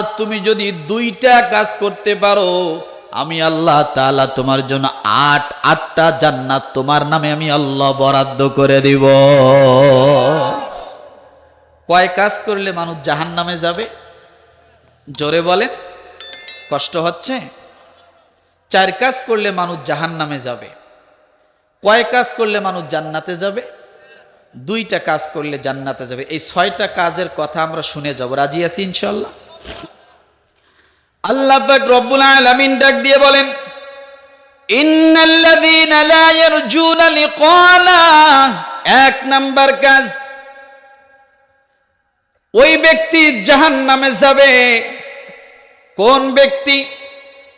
আর তুমি যদি দুইটা কাজ করতে পারো, আমি আল্লাহ তাআলা তোমার জন্য আট, আটটা জান্নাত তোমার নামে আমি আল্লাহ বরাদ্দ করে দিব। কয় কাজ করলে মানুষ জাহান নামে যাবে? জোরে বলেন, কষ্ট হচ্ছে? চার কাজ করলে মানুষ জাহান নামে যাবে। কয় কাজ করলে মানুষ জান্নাতে যাবে? দুইটা কাজ করলে জান্নাতে যাবে। এই ছয়টা কাজের কথা আমরা শুনে যাব। রাজি আছি ইনশাল্লাহ আল্লাহ পাক রব্বুল আলামিন ডাক দিয়ে বলেন, ইন্নাল্লাযীনা লা ইয়ারজুনা লিকানা এক নাম্বার কাজ, ওই ব্যক্তি জাহান্নামে যাবে। কোন ব্যক্তি?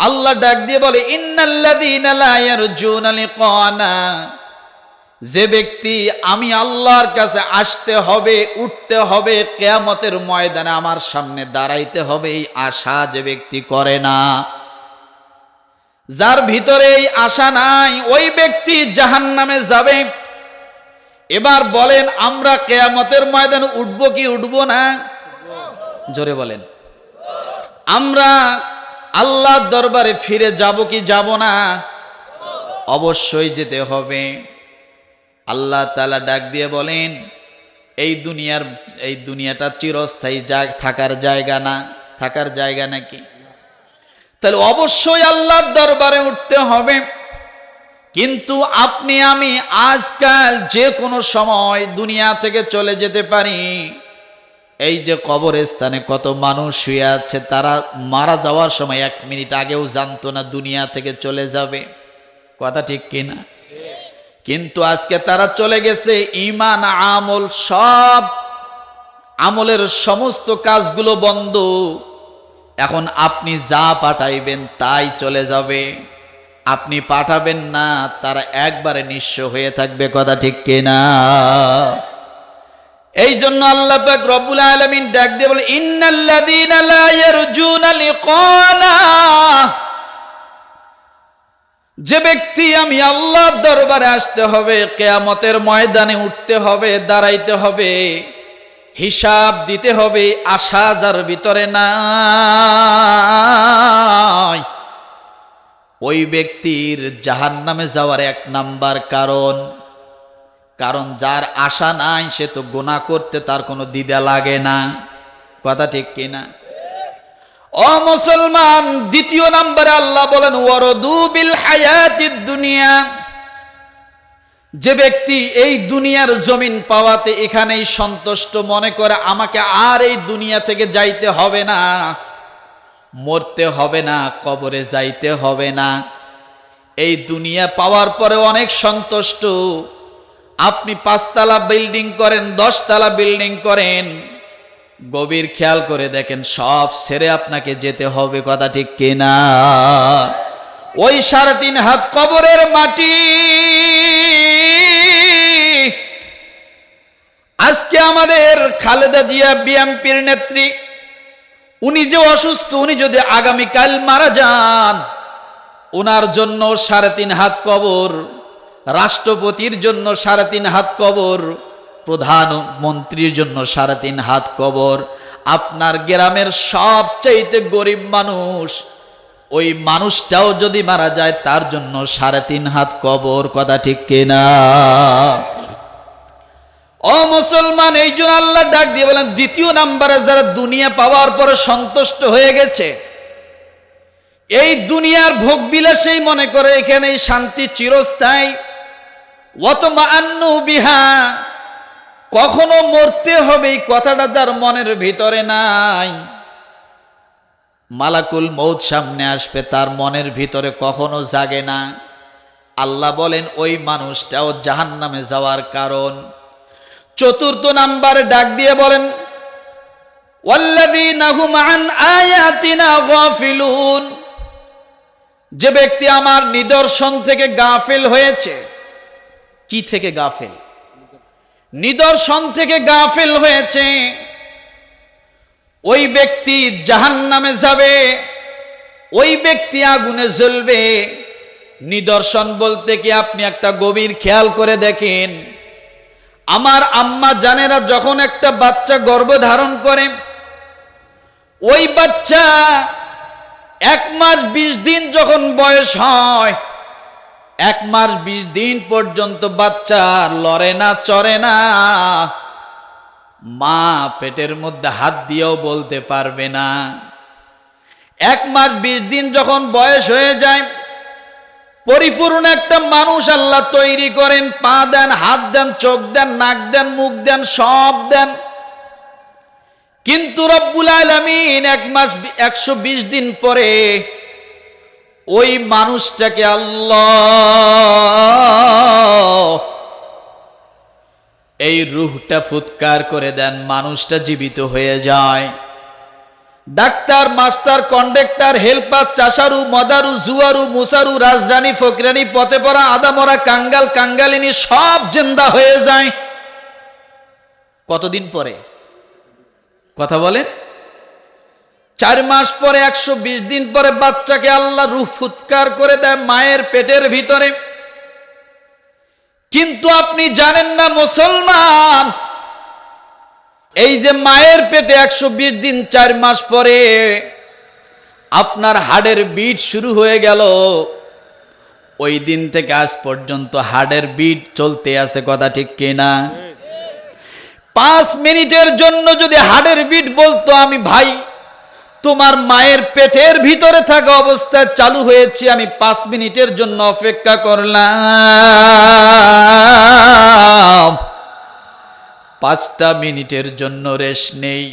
আল্লাহ ডাক দিয়ে বলে, ইন্নাল্লাযীনা লা ইয়ারজুনা লিকানা যে ব্যক্তি, আমি আল্লাহর কাছে আসতে হবে, উঠতে হবে, কেয়ামতের ময়দানে আমার সামনে দাঁড়াইতে হবে এই আশা যে ব্যক্তি করে না। যার ভিতরে এই আশা নাই, ওই ব্যক্তি জাহান নামে যাবে। এবার বলেন, আমরা কেয়ামতের ময়দানে উঠব কি উঠব না? জোরে বলেন। আমরা আল্লাহর দরবারে ফিরে যাব কি যাব না? অবশ্যই যেতে হবে। আল্লাহ তালা ডাক দিয়ে বলেন, এই দুনিয়ার, এই দুনিয়াটা চিরস্থায়ী জাগ থাকার জায়গা না। থাকার জায়গা নাকি? তাহলে অবশ্যই আল্লাহর দরবারে উঠতে হবে। কিন্তু আপনি, আমি আজকাল যে কোনো সময় দুনিয়া থেকে চলে যেতে পারি। এই যে কবরস্থানে কত মানুষ শুয়ে আছে, তারা মারা যাওয়ার সময় এক মিনিট আগেও জানতো না দুনিয়া থেকে চলে যাবে। কথা ঠিক কিনা? কিন্তু আজকে তারা চলে গেছে ইমান আমল, সব আমলের সমস্ত কাজগুলো বন্ধ। এখন আপনি যা পাঠাইবেন তাই চলে যাবে। আপনি পাঠাবেন না, তারা একবারে নিঃস্ব হয়ে থাকবে, কথা ঠিক কিনা? এই জন্য আল্লাহ পাক রব্বুল আলামিন ডাক দিয়ে বলে, ইন্নাল্লাযীনা লা যে ব্যক্তি আমি আল্লাহর দরবারে আসতে হবে, কেয়ামতের ময়দানে উঠতে হবে, দাঁড়াইতে হবে, হিসাব দিতে হবে, আশা যার ভিতরে নাই। ওই ব্যক্তির জাহান নামে যাওয়ার এক নাম্বার কারণ কারণ যার আশা নাই, সে তো গোনা করতে তার কোনো দ্বিধা লাগে না। কথা ঠিক কিনা? ও মুসলমান, দ্বিতীয় নম্বরে আল্লাহ বলেন, ওয়ারদু বিল হায়াতিদ দুনিয়া। যে ব্যক্তি এই দুনিয়ার জমিন পাওয়াতে এখানেই সন্তুষ্ট মনে করে, আমাকে আর এই দুনিয়া থেকে যাইতে হবে না। মরতে হবে না, কবরে যাইতে হবে না। এই দুনিয়া পাওয়ার পরে অনেক সন্তুষ্ট। আপনি পাঁচতলা বিল্ডিং করেন, দশতলা বিল্ডিং করেন। গভীর খেয়াল করে দেখেন, সব সেরে আপনাকে যেতে হবে, কথা ঠিক কিনা? ওই সাড়ে তিন হাত কবরের মাটি। আজকে আমাদের খালেদা জিয়া বিএমপির নেত্রী, উনি যে অসুস্থ, উনি যদি আগামীকাল মারা যান ওনার জন্য সাড়ে তিন হাত কবর, রাষ্ট্রপতির জন্য সাড়ে তিন হাত কবর প্রধানমন্ত্রীর জন্য সাড়ে তিন হাত কবর। আপনার গ্রামের সবচাইতে গরিব মানুষ, ওই মানুষটাও যদি মারা যায়, তার জন্য সাড়ে তিন হাত কবর, কথা ঠিক কিনা? ও মুসলমান, এই জন্য আল্লাহ ডাক দিয়ে বলেন, দ্বিতীয় নাম্বারে যারা দুনিয়া পাওয়ার পরে সন্তুষ্ট হয়ে গেছে, এই দুনিয়ার ভোগ বিলাসেই মনে করে এখানে শান্তি চিরস্থায়ী। আন্নু বিহা কখনো মরতে হবে এই কথাটা যার মনের ভিতরে নাই। মালাকুল মৌত সামনে আসবে, তার মনের ভিতরে কখনো জাগে না। আল্লাহ বলেন, ওই মানুষটাও জাহান নামে যাওয়ার কারণ। চতুর্থ নাম্বারে ডাক দিয়ে বলেন যে ব্যক্তি আমার নিদর্শন থেকে গাফিল হয়েছে, কি থেকে গাফিল? নিদর্শন থেকে গাফিল হয়েছে। ওই ব্যক্তি জাহান নামে যাবে, ওই ব্যক্তি আগুনে জ্বলবে। নিদর্শন বলতে কি আপনি একটা গভীর খেয়াল করে দেখেন? আমার আম্মা জানেরা যখন একটা বাচ্চা গর্ভ ধারণ করে, ওই বাচ্চা এক মাস বিশ দিন যখন বয়স হয় এক মাস বিশ দিন পর্যন্ত বাচ্চা লড়ে না, চড়ে না। মা পেটের মধ্যে হাত দিয়েও বলতে পারবে না। এক মাস বিশ দিন যখন বয়স হয়ে যায়, পরিপূর্ণ একটা মানুষ আল্লাহ তৈরি করেন, পা দেন, হাত দেন, চোখ দেন, নাক দেন, মুখ দেন, সব দেন। কিন্তু রব্বুল আলমিন এক মাস একশো বিশ দিন পরে ওই মানুষটাকে আল্লাহ এই রুহটা ফুৎকার করে দেন, মানুষটা জীবিত হয়ে যায়। ডাক্তার, মাস্টার, কন্ডাক্টর, হেল্পার, চাষারু, মদারু, জুয়ারু, মুসারু, রাজধানী, ফকরানি, পথে পড়া, আদামরা, কাঙ্গাল, কাঙ্গালিনী সব জেন্দা হয়ে যায়। কতদিন পরে? কথা বলেন। চার মাস পরে, একশো বিশ দিন পরে বাচ্চাকে আল্লাহ রুহ ফুৎকার করে দেয় মায়ের পেটের ভিতরে। কিন্তু আপনি জানেন না, মুসলমান, এই যে মায়ের পেটে একশো বিশ দিন, চার মাস পরে আপনার হাড়ের বিট শুরু হয়ে গেল। ওই দিন থেকে আজ পর্যন্ত হাড়ের বিট চলতে আছে কথা ঠিক কিনা পাঁচ মিনিটের জন্য যদি হাড়ের বিট বলতো আমি, ভাই তোমার মায়ের পেটের ভিতরে থাকা অবস্থায় চালু হয়েছে আমি পাঁচ মিনিটের জন্য অপেক্ষা করলাম। পাঁচটা মিনিটের জন্য রেশ নেই।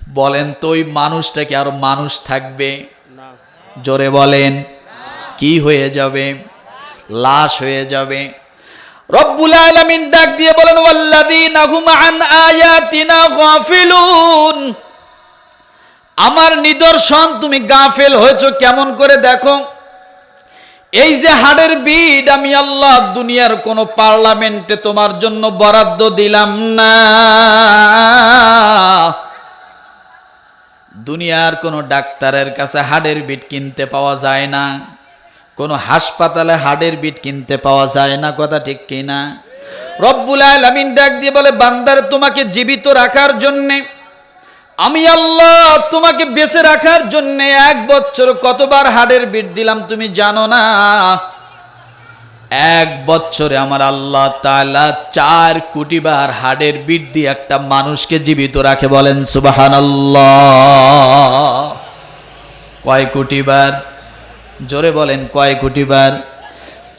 বলেন তো ওই মানুষটা কি আর মানুষ থাকবে? জোরে বলেন কি হয়ে যাবে? লাশ হয়ে যাবে। রব্বুল আলামিন ডাক দিয়ে বলেন ওয়াল্লাযীনা হুম আন আয়াতিনা গাফিলুন। আমার নিদর্শন, তুমি গাফেল হয়েছো, কেমন করে দেখো? এই যে হাড়ের বিড আমি আল্লাহ দুনিয়ার কোন পার্লামেন্টে তোমার জন্য বরাদ্দ দিলাম না। দুনিয়ার কোনো ডাক্তারের কাছে হাড়ের বিট কিনতে পাওয়া যায় না। কোনো হাসপাতালে হাড়ের বিট কিনতে পাওয়া যায় না, কথা ঠিক কিনা? রব্বুল আলামিন ডাক দিয়ে বলে, বান্দার, তোমাকে জীবিত রাখার জন্যে আমি আল্লাহ তোমাকে বেঁচে রাখার জন্য এক বছর কতবার হাড়ের বিট দিলাম তুমি জানো না? এক বছরে আমার আল্লাহ তাআলা চার কোটি বার হাড়ের বিট দিয়ে একটা মানুষকে জীবিত রাখে বলেন সুবাহান কয় কোটি বার? জোরে বলেন, কয় কোটি বার?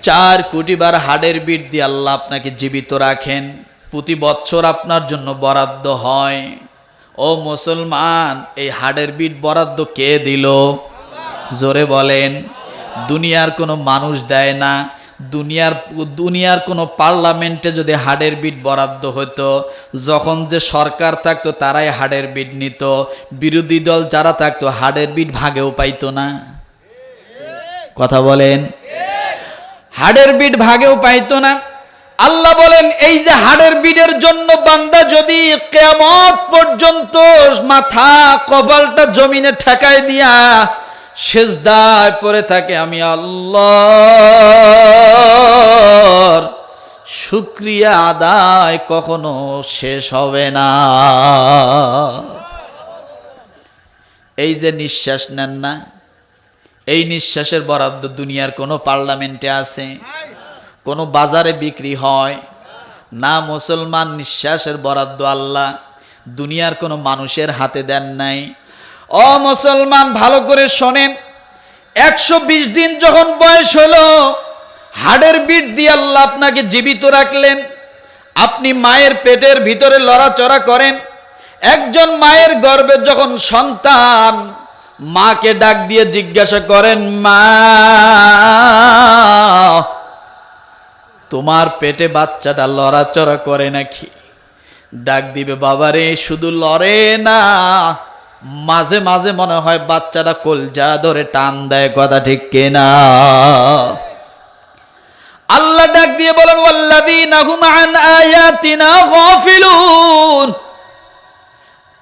চার কোটি বার হাড়ের বিট দিয়ে আল্লাহ আপনাকে জীবিত রাখেন। প্রতি বছর আপনার জন্য বরাদ্দ হয়। ও মুসলমান, এই হাড়ের বিট বরাদ্দ কে দিল? জোরে বলেন, দুনিয়ার কোনো মানুষ দেয় না, দুনিয়ার দুনিয়ার কোনো পার্লামেন্টে যদি হাড়ের বিট বরাদ্দ হতো, যখন যে সরকার থাকতো তারাই হাড়ের বিট নিত, বিরোধী দল যারা থাকতো হাড়ের বিট ভাগেও পাইতো না। কথা বলেন, হাড়ের বিট ভাগেও পাইতো না আল্লাহ বলেন, এই যে হাড়ের বিডের জন্য বান্দা যদি কেমত পর্যন্ত মাথা কপালটা জমিনে ঠেকায় দিয়া সেজদায় পরে থাকে, আমি আল্লাহ শুক্রিয়া আদায় কখনো শেষ হবে না। এই যে নিঃশ্বাস নেন না, এই নিঃশ্বাসের বরাদ্দ দুনিয়ার কোনো পার্লামেন্টে আছে? কোনো বাজারে বিক্রি হয় না, মুসলমান নিঃশ্বাসের বরাদ্দ আল্লাহ, দুনিয়ার কোনো মানুষের হাতে দেন নাই। ও মুসলমান, ভালো করে শোনেন, একশো বিশ দিন যখন বয়স হলো, হাড়ের বিট দিয়ে আল্লাহ আপনাকে জীবিত রাখলেন। আপনি মায়ের পেটের ভিতরে লড়াচড়া করেন। একজন মায়ের গর্ভে যখন সন্তান, মাকে ডাক দিয়ে জিজ্ঞাসা করেন, মা তোমার পেটে বাচ্চাটা লড়াচড়া করে নাকি? ডাক দিবে, বাবারে, শুধু লড়ে না। মাঝে মাঝে মনে হয় বাচ্চাটা কলজা ধরে টান দেয়, কথা ঠিক কিনা? আল্লাহ ডাক দিয়ে বলেন, ওয়াল্লাযীনা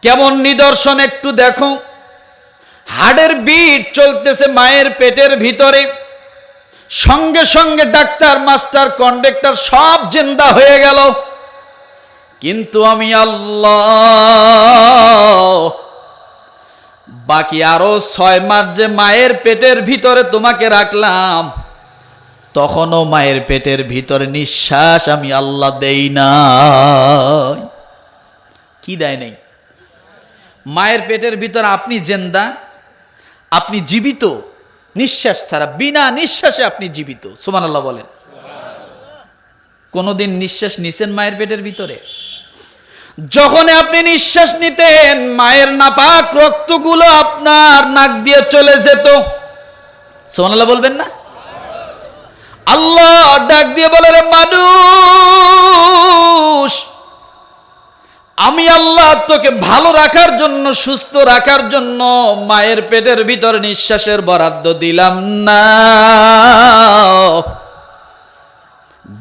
কেমন নিদর্শন, একটু দেখো। হাড়ের বিট চলতেছে মায়ের পেটের ভিতরে। সঙ্গে সঙ্গে ডাক্তার, মাস্টার, কন্ডাক্টর সব জিন্দা হয়ে গেল। কিন্তু আমি আল্লাহ, বাকি আরও ছয় মাস যে মায়ের পেটের ভিতরে তোমাকে রাখলাম, তখনও মায়ের পেটের ভিতরে নিঃশ্বাস আমি আল্লাহ দেই না কি দেয় নেই? মায়ের পেটের ভিতরে আপনি জেন্দা, আপনি জীবিত নিঃশ্বাস ছাড়া, বিনা নিঃশ্বাসে আপনি জীবিত। সুমান আল্লাহ বলেন। কোনোদিন নিঃশ্বাস নিছেন মায়ের পেটের ভিতরে? যখন আপনি নিঃশ্বাস নিতেন, মায়ের নাপাক রক্তগুলো আপনার নাক দিয়ে চলে যেত। সোমানাল্লাহ বলবেন না? আল্লাহ ডাক দিয়ে বলে মানুষ আমি আল্লাহ তোকে ভালো রাখার জন্য, সুস্থ রাখার জন্য মায়ের পেটের ভিতর নিঃশ্বাসের বরাদ্দ দিলাম না।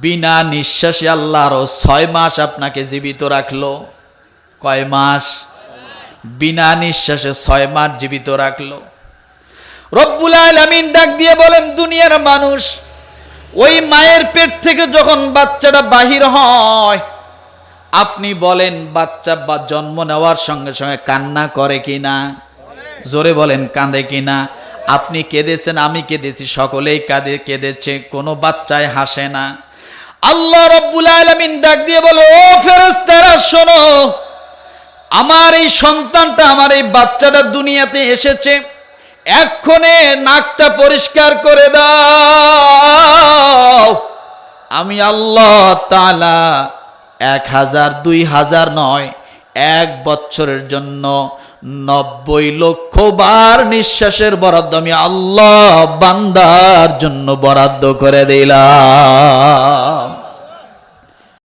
বিনা নিঃশ্বাসে আল্লাহ আরও ছয় মাস আপনাকে জীবিত রাখল। কয় মাস? বিনা নিঃশ্বাসে ছয় মাস জীবিত রাখল। রব্বুল আলামিন ডাক দিয়ে বলেন, দুনিয়ার মানুষ, ওই মায়ের পেট থেকে যখন বাচ্চাটা বাহির হয় আপনি বলেন বাচ্চা বা জন্ম নেওয়ার সঙ্গে সঙ্গে কান্না করে কি না জোরে বলেন, কাঁদে কি না আপনি কেঁদেছেন, আমি কেঁদেছি, সকলেই কাঁদে, কেঁদেছে, কোনো বাচ্চায় হাসে না। আল্লাহ রব্বুল আলামিন ডাক দিয়ে বলে, ও ফেরেশতারা, শোনো, আমার এই সন্তানটা, আমার এই বাচ্চাটা দুনিয়াতে এসেছে। এক্ষণে নাকটা পরিষ্কার করে দাও। আমি আল্লাহ তালা এক হাজার, দুই হাজার নয়, এক বছরের জন্য নব্বই লক্ষ বার নিঃশ্বাসের বরাদ্দ আমি আল্লাহ বান্দার জন্য বরাদ্দ করে দিলাম।